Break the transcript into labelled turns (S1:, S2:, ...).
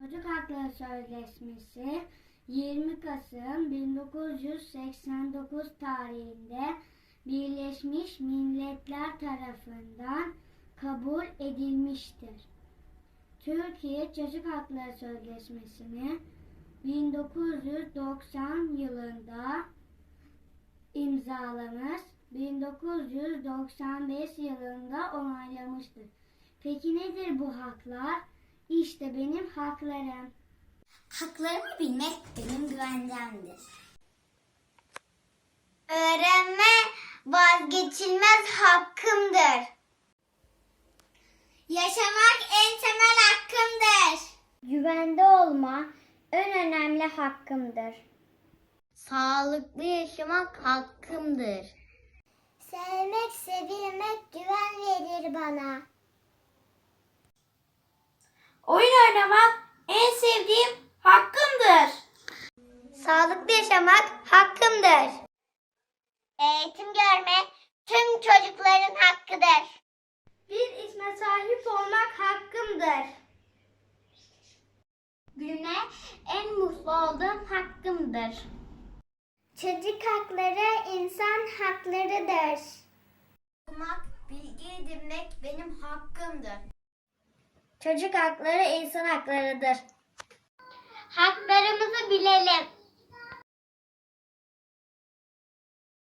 S1: Çocuk Hakları Sözleşmesi 20 Kasım 1989 tarihinde Birleşmiş Milletler tarafından kabul edilmiştir. Türkiye Çocuk Hakları Sözleşmesi'ni 1990 yılında imzalamış, 1995 yılında onaylamıştır. Peki nedir bu haklar? İşte benim haklarım.
S2: Haklarımı bilmek benim güvencemdir. Öğrenme vazgeçilmez hakkımdır. Yaşamak en temel hakkımdır.
S1: Güvende olma en önemli hakkımdır.
S2: Sağlıklı yaşamak hakkımdır. Sevmek, sevilmek güven verir bana.
S3: Oyun oynamak en sevdiğim hakkımdır.
S2: Sağlıklı yaşamak hakkımdır. Eğitim görmek tüm çocukların hakkıdır.
S1: Bir isme sahip olmak hakkımdır.
S2: Gülme en mutlu olduğum hakkımdır.
S1: Çocuk hakları insan haklarıdır.
S2: Okumak, bilgi edinmek benim hakkımdır.
S1: Çocuk hakları insan haklarıdır.
S2: Haklarımızı bilelim.